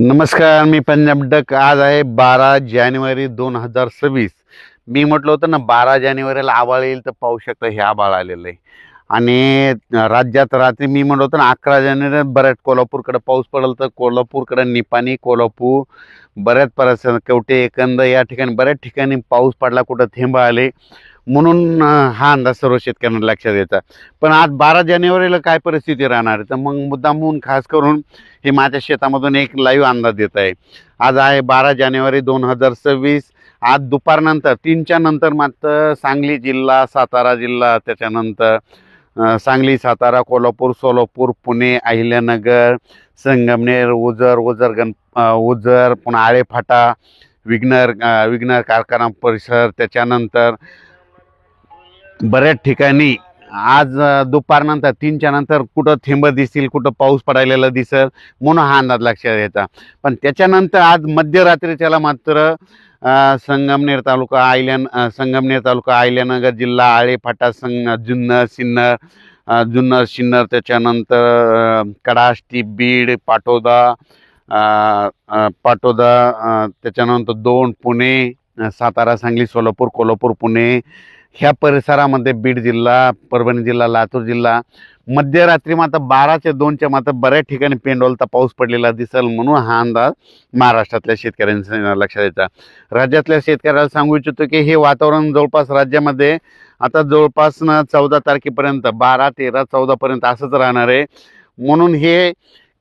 नमस्कार मी पंजाब डक. आज आहे बारा जानेवारी दोन हजार सव्वीस. मी म्हटलं होतं ना बारा जानेवारीला आबाळ येईल तर पाहू शकता हे आबाळ आलेलं आहे. आणि राज्यात रात्री मी म्हणत होतं ना अकरा जानेवारी बऱ्याच कोल्हापूरकडे पाऊस पडेल तर कोल्हापूरकडे निपाणी कोल्हापूर बऱ्याच परत कवटे एकंद या ठिकाणी बऱ्याच ठिकाणी पाऊस पडला कुठं थेंब आले. म्हणून हा अंदाज सर्व शेतकऱ्यांना लक्षात येतात पण आज बारा जानेवारीला काय परिस्थिती राहणार आहे? तर मग मुद्दामहून खास करून हे माझ्या शेतामधून एक लाईव्ह अंदाज देत आहे. आज आहे बारा जानेवारी दोन हजार सव्वीस. आज दुपारनंतर तीनच्या नंतर मात्र सांगली जिल्हा सातारा जिल्हा त्याच्यानंतर सांगली सातारा कोल्हापूर सोलापूर पुणे अहिल्यानगर संगमनेर उजर उजर गण उजर पुन्हा आळेफाटा विघ्नर विघ्नर कारखाना परिसर त्याच्यानंतर बऱ्याच ठिकाणी आज दुपारनंतर तीनच्या नंतर कुठं थेंब दिसतील कुठं पाऊस पडायलेला दिसेल म्हणून हा अंदाज लक्षात येतात पण त्याच्यानंतर आज मध्यरात्रीच्याला मात्र संगमनेर तालुका आयल्यान संगमनेर तालुका आयल्यानगर जिल्हा आळेफाटा संग जुन्नर सिन्नर जुन्नर सिन्नर त्याच्यानंतर कडाष्टी बीड पाटोदा पाटोदा त्याच्यानंतर दोन पुणे सातारा सांगली सोलापूर कोल्हापूर पुणे ह्या परिसरामध्ये बीड जिल्हा परभणी जिल्हा लातूर जिल्हा मध्यरात्री मात्र बाराच्या दोनच्या मात्र बऱ्याच ठिकाणी पेंडोलता पाऊस पडलेला दिसेल म्हणून हा अंदाज महाराष्ट्रातल्या शेतकऱ्यांचा लक्षात येतात राज्यातल्या शेतकऱ्याला सांगू इच्छितो की हे वातावरण जवळपास राज्यामध्ये आता जवळपास ना चौदा तारखेपर्यंत बारा तेरा चौदापर्यंत असंच राहणार आहे. म्हणून हे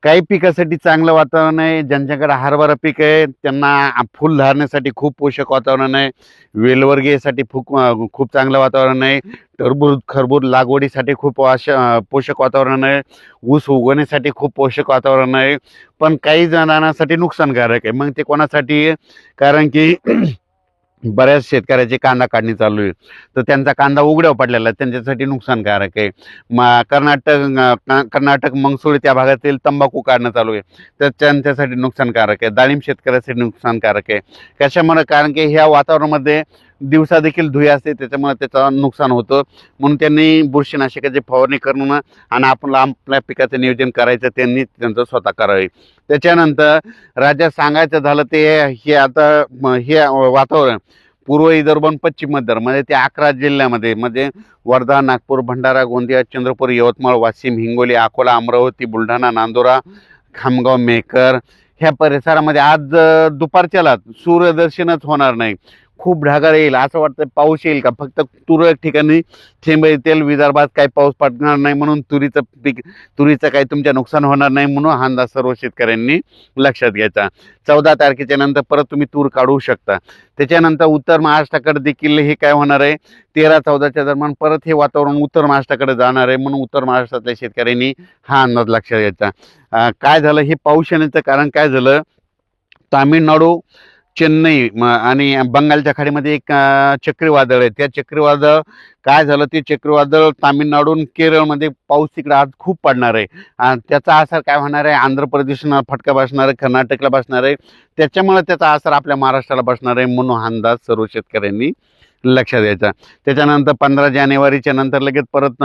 काही पिकासाठी चांगलं वातावरण आहे. ज्यांच्याकडे हरभरा पीक आहे त्यांना फुल धारण्यासाठी खूप पोषक वातावरण आहे. वेलवर्गीयसाठी खूप खूप चांगलं वातावरण आहे. टरबूज खरबूज लागवडीसाठी खूप वाश पोषक वातावरण आहे. ऊस उगवण्यासाठी खूप पोषक वातावरण आहे. पण काही जणांसाठी नुकसानकारक आहे. मग ते कोणासाठी कारण की बऱ्याच शेतकऱ्याचे कांदा काढणी चालू आहे. तर त्यांचा कांदा उघड्यावर पडलेला आहे. त्यांच्यासाठी नुकसानकारक आहे. म कर्नाटक कर्नाटक मंगसुळी त्या भागातील तंबाखू काढणं चालू आहे. तर त्यांच्यासाठी नुकसानकारक आहे. डाळिंब शेतकऱ्यासाठी नुकसानकारक आहे. कशामुळे? कारण की ह्या वातावरणामध्ये दिवसा देखील धुई असते. त्याच्यामुळे त्याचा नुकसान होतं. म्हणून त्यांनी बुरशीनाशकाची फवारणी करणं आणि आपण आपल्या पिकाचं नियोजन करायचं. त्यांनी त्यांचं स्वतः करावे. त्याच्यानंतर राज्यात सांगायचं झालं ते हे आता हे वातावरण पूर्व विदर्भ आणि पश्चिम मध्य म्हणजे ते अकरा जिल्ह्यामध्ये म्हणजे वर्धा नागपूर भंडारा गोंदिया चंद्रपूर यवतमाळ वाशिम हिंगोली अकोला अमरावती बुलढाणा नांदुरा खामगाव मेकर ह्या परिसरामध्ये आज अ, दुपारच्याला सूर्यदर्शनच होणार नाही. खूप ढगाळ येईल असं वाटतं पाऊस येईल का? फक्त तुरळक ठिकाणी थेंब येतील विदर्भात काही पाऊस पडणार नाही म्हणून तुरीचं पीक तुरीचं काही तुमच्या नुकसान होणार नाही म्हणून हा अंदाज सर्व शेतकऱ्यांनी लक्षात घ्यायचा. चौदा तारखेच्या नंतर परत तुम्ही तूर काढू शकता. त्याच्यानंतर उत्तर महाराष्ट्राकडे देखील हे काय होणार आहे? तेरा चौदाच्या दरम्यान परत हे वातावरण उत्तर महाराष्ट्राकडे जाणार आहे म्हणून उत्तर महाराष्ट्रातल्या शेतकऱ्यांनी हा अंदाज लक्षात घ्यायचा. काय झालं? हे पाऊस येण्याचं कारण काय झालं? तामिळनाडू चेन्नई आणि बंगालच्या खाडीमध्ये एक चक्रीवादळ आहे. त्या चक्रीवादळ काय झालं? ते चक्रीवादळ तामिळनाडून केरळमध्ये पाऊस तिकडे आज खूप पडणार आहे. आणि त्याचा असर काय होणार आहे? आंध्र प्रदेशला फटका बसणार आहे कर्नाटकला बसणार आहे. त्याच्यामुळे त्याचा असर आपल्या महाराष्ट्राला बसणार आहे म्हणून हा अंदाज सर्व शेतकऱ्यांनी लक्षात द्यायचा त्याच्यानंतर पंधरा जानेवारीच्या नंतर लगेच परत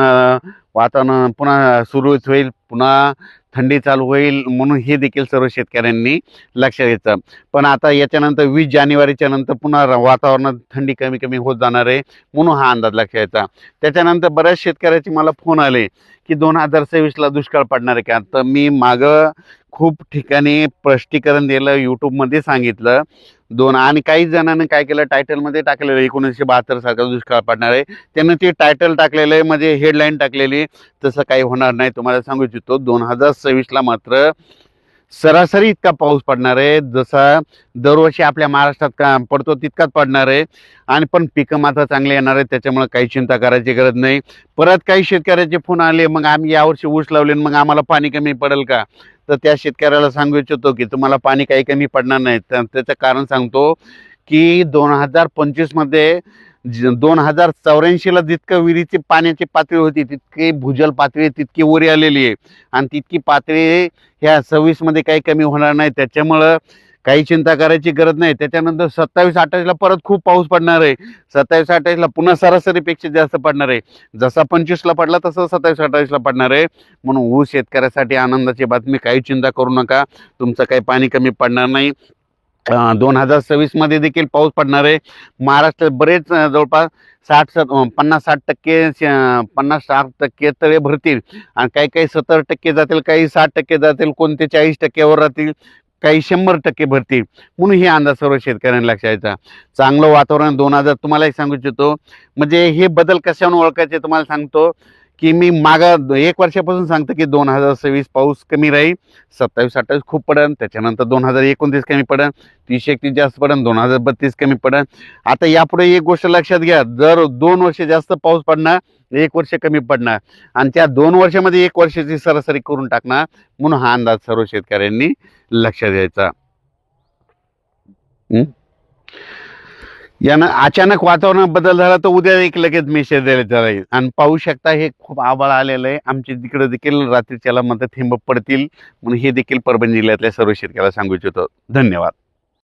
वातावरण पुन्हा सुरळीत होईल. पुन्हा थंडी चालू होईल म्हणून हे देखील सर्व शेतकऱ्यांनी लक्ष घ्यायचं पण आता याच्यानंतर वीस जानेवारीच्या नंतर पुन्हा वातावरणात थंडी कमी कमी होत जाणार आहे म्हणून हा अंदाज लक्ष घ्यायचा त्याच्यानंतर बऱ्याच शेतकऱ्याचे मला फोन आले की दोन हजार सव्वीसला दुष्काळ पडणार आहे का? तर मी मागं खूप ठिकाणी स्पष्टीकरण दिलं यूट्यूबमध्ये सांगितलं. दोन आणि काही जणांनी काय केलं टायटलमध्ये टाकलेलं एकोणीसशे बहात्तर सारखा दुष्काळ पडणार आहे. त्यांनी ते टायटल टाकलेलं आहे म्हणजे हेडलाईन टाकलेली तसं काही होणार नाही तुम्हाला सांगू इच्छितो दोन हजार सव्वीसला मात्र सरासरी इतका पाऊस पडणार आहे. जसा दरवर्षी आपल्या महाराष्ट्रात का पडतो तितकाच पडणार आहे. आणि पण पिकं मात्र चांगले येणार आहे त्याच्यामुळे काही चिंता करायची गरज नाही. परत काही शेतकऱ्याचे फोन आले मग आम्ही यावर्षी ऊस लावले आणि मग आम्हाला पाणी कमी पडेल का? तर त्या शेतकऱ्याला सांगू इच्छितो की तुम्हाला पाणी काही कमी पडणार नाही. त्याचं कारण सांगतो की दोन हजार पंचवीसमध्ये दोन हजार चौऱ्याऐंशीला जितकं विहिरीची पाण्याची पातळी होती तितकी भूजल पातळी तितकी वरी आलेली आहे. आणि तितकी पातळी ह्या सव्वीसमध्ये काही कमी होणार नाही. त्याच्यामुळं काही चिंता करायची गरज नाही. त्याच्यानंतर सत्तावीस अठ्ठावीसला परत खूप पाऊस पडणार आहे. सत्तावीस अठ्ठावीसला पुन्हा सरासरीपेक्षा जास्त पडणार आहे. जसा पंचवीसला पडला तसं सत्तावीस अठ्ठावीसला पडणार आहे. म्हणून ऊस शेतकऱ्यासाठी आनंदाची बातमी काही चिंता करू नका. तुमचं काही पाणी कमी पडणार नाही. दोन हजार सव्वीसमध्ये देखील पाऊस पडणार आहे. महाराष्ट्रात बरेच जवळपास साठ सत पन्नास साठ टक्के पन्नास साठ टक्के तळे भरतील. आणि काही काही सत्तर टक्के जातील काही साठ टक्के जातील कोणते चाळीस टक्क्यावर राहतील काही शंभर टक्के भरतील. म्हणून हे अंदाज सर्व शेतकऱ्यांना लक्षायचा चांगलं वातावरण दोन हजार तुम्हाला एक सांगू इच्छितो. म्हणजे हे बदल कशावरून ओळखायचे तुम्हाला सांगतो. की मी मागं एक वर्षापासून सांगतो की दोन हजार सव्वीस पाऊस कमी राहील सत्तावीस अठ्ठावीस खूप पडेल त्याच्यानंतर दोन हजार एकोणतीस कमी पडेल तीस एकतीस जास्त पडेल दोन हजार बत्तीस कमी पडेल आता यापुढे एक गोष्ट लक्षात घ्या जर दोन वर्ष जास्त पाऊस पडणार एक वर्ष कमी पडणार आणि त्या दोन वर्षामध्ये एक वर्षाची सरासरी करून टाकणार म्हणून हा अंदाज सर्व शेतकऱ्यांनी लक्षात द्यायचा यानं अचानक वातावरणात बदल झाला तर उद्या एक लगेच मेसेज द्यायला राहील आणि पाहू शकता हे खूप आबाळ आलेलं आहे. आमच्या तिकडे देखील रात्रीच्याला मध्ये थेंब पडतील. म्हणून हे देखील परभणी जिल्ह्यातल्या सर्व शेतकऱ्याला सांगू इच्छितो. धन्यवाद.